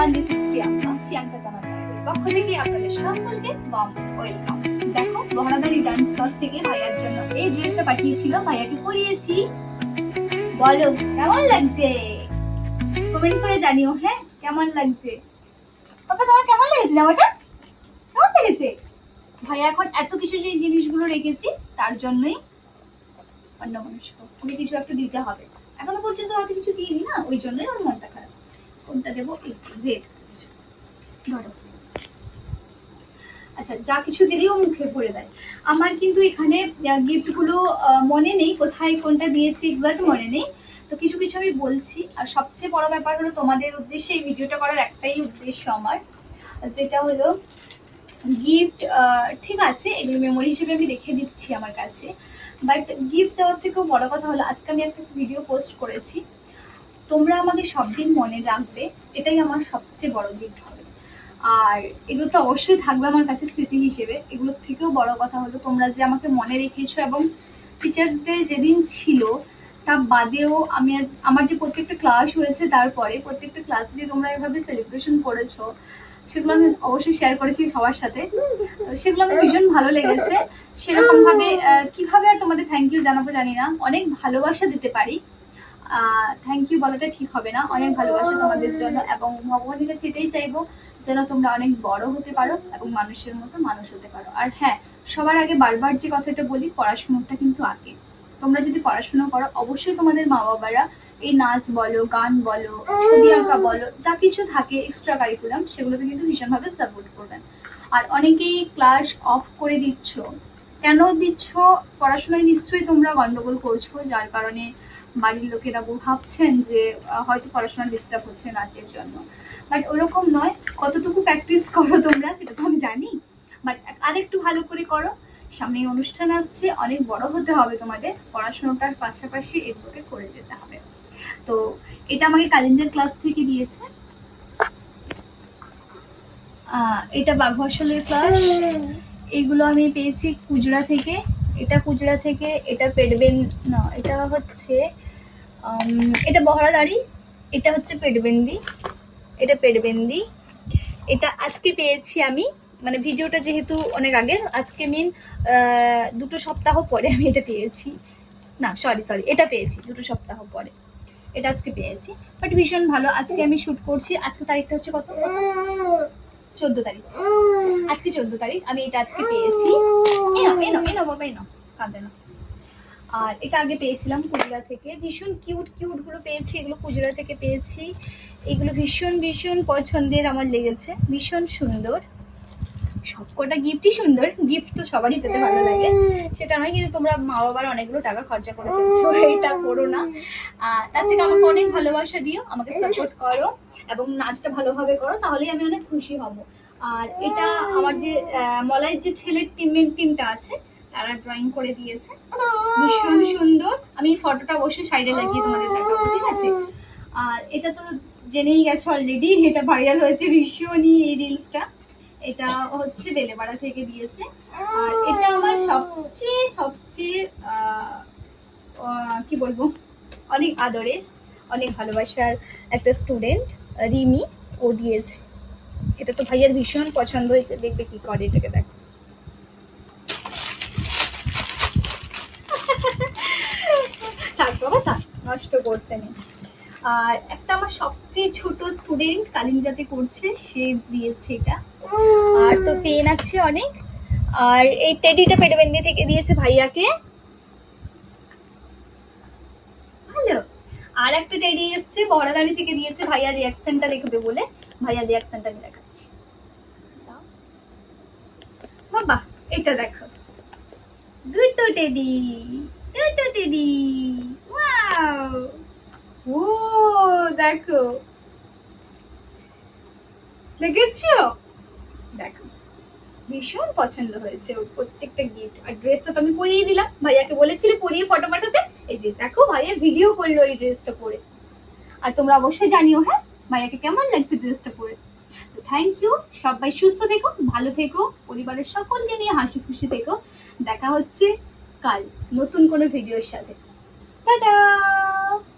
Everyone this is Priyanka Priyanka Jana চ্যানেলের পক্ষ থেকে আপনাদের সকলকে ওয়ার্ম ওয়েলকাম দেখো বহরাদারি ডান্স ক্লাস থেকে ভাইয়ার জন্য এই ড্রেসটা পাঠিয়েছিল, ভাইয়াকে পরিয়েছি। বলো, কেমন লাগছে? কমেন্ট করে জানিও হ্যাঁ? কেমন লাগছে? বাবা তোমার কেমন লেগেছে জামাটা? কেমন লেগেছে? ভাইয়া, এখন এত কিছু যে জিনিসগুলো রেখেছি, তার জন্যই অন্য মানুষ আমি কিছু একটা দিতে হবে। এখনও পর্যন্ত হয়তো কিছু দিইনি না, ওই জন্যই ওর মনটা খারাপ। কোনটা দেবো? এই রেড ধরো। আচ্ছা যা কিছু দিলেও মুখে ভরে দেয় আমার কিন্তু এখানে গিফটগুলো মনে নেই কোথায় কোনটা দিয়েছি এক্সাক্ট মনে নেই। তো কিছু কিছু আমি বলছি। আর সবচেয়ে বড় ব্যাপার হলো তোমাদের উদ্দেশ্যে এই ভিডিওটা করার একটাই উদ্দেশ্য আমার। যেটা হলো গিফট ঠিক আছে, এগুলো মেমোরি হিসেবে আমি রেখে দিচ্ছি আমার কাছে। বাট গিফট দেওয়ার থেকেও বড় কথা হলো, আজকে আমি একটা ভিডিও পোস্ট করেছি। তোমরা আমাকে সব দিন মনে রাখবে এটাই আমার সবচেয়ে বড় গিফট হবে। আর এগুলো তো অবশ্যই থাকবে আমার কাছে স্মৃতি হিসেবে। এগুলোর থেকেও বড় কথা হলো তোমরা যে আমাকে মনে রেখেছো এবং টিচার্স ডে যেদিন ছিল তা বাদেও আমি আমার যে প্রত্যেকটা ক্লাস হয়েছে তারপরে প্রত্যেকটা ক্লাসে যে তোমরা এভাবে সেলিব্রেশন করেছ সেগুলো আমি অবশ্যই শেয়ার করেছি সবার সাথে। সেগুলো আমার ভীষণ ভালো লেগেছে। সেরকম ভাবে আহ, কীভাবে আর তোমাদের থ্যাংক ইউ জানাব জানি না। অনেক ভালোবাসা দিতে পারি। থ্যাংক ইউ বলাটা ঠিক হবে না। অনেক ভালোবাসা তোমাদের জন্য এবং ভগবানের কাছে এটাই চাইব যেন তোমরা অনেক বড় হতে পারো এবং মানুষের মতো মানুষ হতে পারো। আর হ্যাঁ সবার আগে বারবার যে কথাটা বলি, পড়াশোনাটা কিন্তু আগে। তোমরা যদি পড়াশোনা করো, অবশ্যই তোমাদের মা বাবারা এই নাচ বলো, গান বলো, ছবি আঁকা বলো, যা কিছু থাকে এক্সট্রা কারিকুলাম সেগুলোকে কিন্তু ভীষণভাবে সাপোর্ট করবেন আর অনেকেই ক্লাস অফ করে দিচ্ছ। কেন দিচ্ছ? পড়াশোনায় নিশ্চয়ই তোমরা গন্ডগোল করছ, যার কারণে বাড়ির লোকেরা ভাবছেন যে হয়তো পড়াশোনা ডিস্টার্ব হচ্ছে নাচের জন্য। বাট ওরকম নয়। কতটুকু প্র্যাকটিস করো তোমরা, সেটা তো আমি জানি। বাট আরেকটু ভালো করে করো। সামনে অনুষ্ঠান আসছে, অনেক বড় হতে হবে তোমাদের। পড়াশোনাটার পাশাপাশি এগুলোকে করে যেতে হবে। তো এটা আমাকে কালিঞ্জের ক্লাস থেকে দিয়েছে। এটা বাঘফসলের ক্লাস এইগুলো আমি পেয়েছি কুজরা থেকে। এটা কুজরা থেকে, এটা পেটবেন না, এটা হচ্ছে এটা বহরা বহরাদারি এটা হচ্ছে পেটবেন্দি, এটা পেটবেন্দি। এটা আজকে পেয়েছি আমি মানে ভিডিওটা যেহেতু অনেক আগের আজকে মিন দুটো সপ্তাহ পরে আমি এটা পেয়েছি। না সরি সরি এটা পেয়েছি, দুটো সপ্তাহ পরে। এটা আজকে পেয়েছি বাট ভীষণ ভালো। আজকে আমি শ্যুট করছি, আজকে তারিখটা হচ্ছে কত? চোদ্দ তারিখ। আজকে চোদ্দ তারিখ, আমি এটা আজকে পেয়েছি। এনো এনো এনো বাবা এনো কাঁদে না। আর এটা আগে পেয়েছিলাম কুজরা থেকে। ভীষণ কিউট কিউটগুলো পেয়েছি, এগুলো কুজরা থেকে পেয়েছি। এগুলো ভীষণ ভীষণ পছন্দের আমার লেগেছে, ভীষণ সুন্দর। সবকটা গিফটই সুন্দর গিফট তো সবারই পেতে ভালো লাগে। সেটা নয়, কিন্তু তোমরা মা বাবার অনেকগুলো টাকা খরচা করে ফেলছো, এটা করো না। তার থেকে আমাকে অনেক ভালোবাসা দিও, আমাকে সাপোর্ট করো এবং নাচটা ভালোভাবে করো, তাহলেই আমি অনেক খুশি হব। আর এটা আমার যে মলাইয়ের যে ছেলের টিমের টিমটা আছে তারা ড্রয়িং করে দিয়েছে। ভীষণ সুন্দর। আমি ফটোটা অবশ্যই সাইডে লাগিয়ে তোমাদের দেখাবো, ঠিক আছে? আর এটা তো জেনেই গেছো অলরেডি এটা ভাইরাল হয়েছে ভীষণই এই রিলসটা এটা হচ্ছে বেলেপাড়া থেকে দিয়েছে। আর এটা আমার সবচেয়ে সবচেয়ে কি বলব? অনেক আদরের, অনেক ভালোবাসার একটা স্টুডেন্ট রিমি, ও দিয়েছে। এটা তো ভাইয়ার ভীষণ পছন্দ হয়েছে। দেখবে কি করে এটাকে দেখ থাক বাবা থাক নষ্ট করতে নেই। আর একটা আমার সবচেয়ে ছোট স্টুডেন্ট কালিঞ্জাতে করছে সে দিয়েছে এটা। আর তো পেন আছে অনেক। আর এই টেডিটা পেটবেন্দি থেকে দিয়েছে ভাইয়াকে। ভালো আর একটা টেডি এসছে বড়দারি থেকে দিয়েছে ভাইয়ার রিয়াকশনটা দেখবে বলে। ভাইয়ার রিয়াকশনটা আমি দেখাচ্ছি। বাবা, এটা দেখো। দুটো টেডি দুটো টেডি ও, দেখো। দেখেছ দেখো, ভীষণ পছন্দ হয়েছে ওর প্রত্যেকটা গিফট আর ড্রেসটা তো আমি পরিয়ে দিলাম। ভাইয়াকে বলেছিলে পরিয়ে ফটো পাঠাতে এই যে, দেখো, ভাইয়া ভিডিও করল এই ড্রেসটা পরে। আর তোমরা অবশ্যই জানিও হ্যাঁ ভাইয়াকে কেমন লাগছে ড্রেসটা পরে? তো থ্যাংক ইউ সবাই সুস্থ থেকো, ভালো থেকো, পরিবারের সকলকে নিয়ে হাসি খুশি থেকো। দেখা হচ্ছে কাল নতুন কোনো ভিডিওর সাথে। Ta-da!